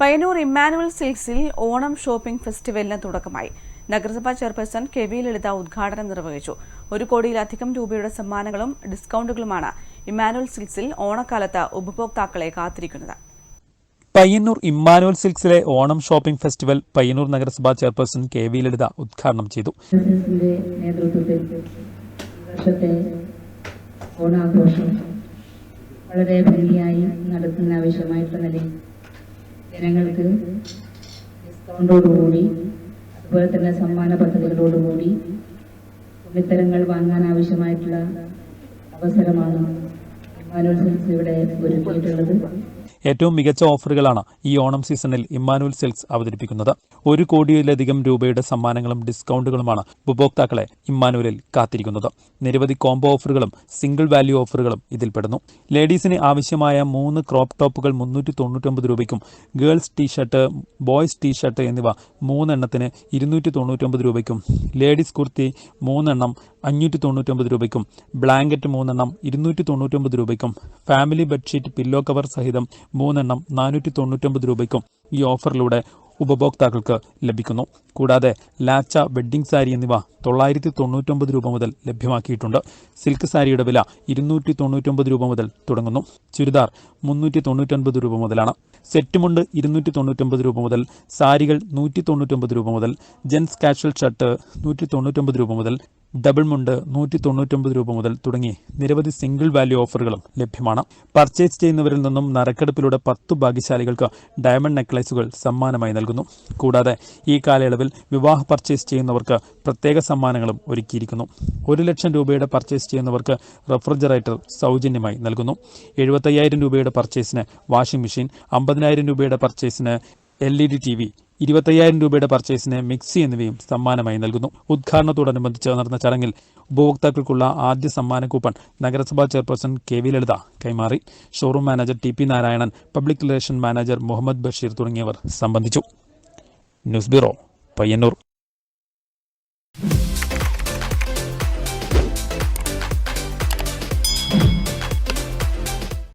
പയ്യന്നൂർ ഇമ്മാനുവൽ സിൽക്സിൽ ഓണം ഷോപ്പിംഗ് ഫെസ്റ്റിവലിന് തുടക്കമായി. നഗരസഭാ ചെയർപേഴ്സൺ കെ വി ലളിത ഉദ്ഘാടനം നിർവഹിച്ചു. ഒരു കോടിയിലധികം രൂപയുടെ സമ്മാനങ്ങളും ഡിസ്കൗണ്ടുകളുമാണ് ഇമ്മാനുവൽ സിൽക്സിൽ ഓണക്കാലത്ത് ഉപഭോക്താക്കളെ കാത്തിരിക്കുന്നത്. പയ്യന്നൂർ ഇമ്മാനുവൽ സിൽക്സിലെ ഓണം ഷോപ്പിംഗ് ഫെസ്റ്റിവൽ പയ്യന്നൂർ നഗരസഭാ ചെയർപേഴ്സൺ കെ വി ലളിത ഉദ്ഘാടനം ചെയ്തു. ഈ വർഷത്തെ ഓണാഘോഷം വളരെ ഭംഗിയായി നടത്തുന്ന ആവശ്യമായിട്ടുള്ള നിലയിൽ ജനങ്ങൾക്ക് ഡിസ്കൗണ്ടോടുകൂടി അതുപോലെ തന്നെ സമ്മാന പദ്ധതികളോടുകൂടി തുണിത്തരങ്ങൾ വാങ്ങാൻ ആവശ്യമായിട്ടുള്ള അവസരമാണ് സിൽക്സ് ഇവിടെ ഒരുക്കിയിട്ടുള്ളത്. ഏറ്റവും മികച്ച ഓഫറുകളാണ് ഈ ഓണം സീസണിൽ ഇമ്മാനുവൽ സിൽക്സ് അവതരിപ്പിക്കുന്നത്. ഒരു കോടിയിലധികം രൂപയുടെ സമ്മാനങ്ങളും ഡിസ്കൗണ്ടുകളുമാണ് ഉപഭോക്താക്കളെ ഇമ്മാനുവലിൽ കാത്തിരിക്കുന്നത്. നിരവധി കോംബോ ഓഫറുകളും സിംഗിൾ വാല്യൂ ഓഫറുകളും ഇതിൽപ്പെടുന്നു ലേഡീസിന് ആവശ്യമായ മൂന്ന് ക്രോപ്പ് ടോപ്പുകൾ മുന്നൂറ്റി തൊണ്ണൂറ്റൊമ്പത് രൂപയ്ക്കും ഗേൾസ് ടീഷർട്ട് ബോയ്സ് ടീഷർട്ട് എന്നിവ മൂന്നെണ്ണത്തിന് ഇരുന്നൂറ്റി തൊണ്ണൂറ്റൊമ്പത് രൂപയ്ക്കും ലേഡീസ് കുർത്തി മൂന്നെണ്ണം അഞ്ഞൂറ്റി തൊണ്ണൂറ്റൊമ്പത് രൂപയ്ക്കും ബ്ലാങ്കറ്റ് മൂന്നെണ്ണം ഇരുന്നൂറ്റി തൊണ്ണൂറ്റൊമ്പത് രൂപയ്ക്കും ഫാമിലി ബെഡ്ഷീറ്റ് പില്ലോ കവർ സഹിതം മൂന്നെണ്ണം നാനൂറ്റി തൊണ്ണൂറ്റൊമ്പത് രൂപയ്ക്കും ഈ ഓഫറിലൂടെ ഉപഭോക്താക്കൾക്ക് ലഭിക്കുന്നു. കൂടാതെ ലാച്ച വെഡ്ഡിംഗ് സാരി എന്നിവ തൊള്ളായിരത്തി തൊണ്ണൂറ്റൊമ്പത് രൂപ മുതൽ ലഭ്യമാക്കിയിട്ടുണ്ട്. സിൽക്ക് സാരിയുടെ വില ഇരുന്നൂറ്റി തൊണ്ണൂറ്റൊമ്പത് രൂപ മുതൽ തുടങ്ങുന്നു. ചുരിദാർ മുന്നൂറ്റി തൊണ്ണൂറ്റൊൻപത് രൂപ മുതലാണ്. സെറ്റുമുണ്ട് ഇരുന്നൂറ്റി തൊണ്ണൂറ്റൊമ്പത് രൂപ മുതൽ സാരികൾ നൂറ്റി തൊണ്ണൂറ്റൊമ്പത് രൂപ മുതൽ ജെൻസ് കാഷ്വൽ ഷർട്ട് നൂറ്റി തൊണ്ണൂറ്റൊമ്പത് രൂപ മുതൽ ഡബിൾ മുണ്ട് നൂറ്റി തൊണ്ണൂറ്റൊമ്പത് രൂപ മുതൽ തുടങ്ങി നിരവധി സിംഗിൾ വാല്യൂ ഓഫറുകളും ലഭ്യമാണ്. പർച്ചേസ് ചെയ്യുന്നവരിൽ നിന്നും നറുക്കെടുപ്പിലൂടെ പത്തു ഭാഗ്യശാലികൾക്ക് ഡയമണ്ട് നെക്ലേസുകൾ സമ്മാനമായി നൽകുന്നു. കൂടാതെ ഈ കാലയളവിൽ വിവാഹ പർച്ചേസ് ചെയ്യുന്നവർക്ക് പ്രത്യേക സമ്മാനങ്ങളും ഒരുക്കിയിരിക്കുന്നു. ഒരു ലക്ഷം രൂപയുടെ പർച്ചേസ് ചെയ്യുന്നവർക്ക് റെഫ്രിജറേറ്റർ സൗജന്യമായി നൽകുന്നു. എഴുപത്തയ്യായിരം രൂപയുടെ പർച്ചേസിന് വാഷിംഗ് മെഷീൻ അമ്പതിനായിരം രൂപയുടെ പർച്ചേസിന് L E D T V ഇരുപത്തയ്യായിരം രൂപയുടെ പർച്ചേസിന് മിക്സി എന്നിവയും സമ്മാനമായി നൽകുന്നു. ഉദ്ഘാടനത്തോടനുബന്ധിച്ച് നടന്ന ചടങ്ങിൽ ഉപഭോക്താക്കൾക്കുള്ള ആദ്യ സമ്മാന കൂപ്പൺ നഗരസഭാ ചെയർപേഴ്സൺ കെ വി ലളിത കൈമാറി. Showroom manager T P Narayanan public relation manager Muhammad Basheer തുടങ്ങിയവർ സംബന്ധിച്ചു. News bureau Payyanur.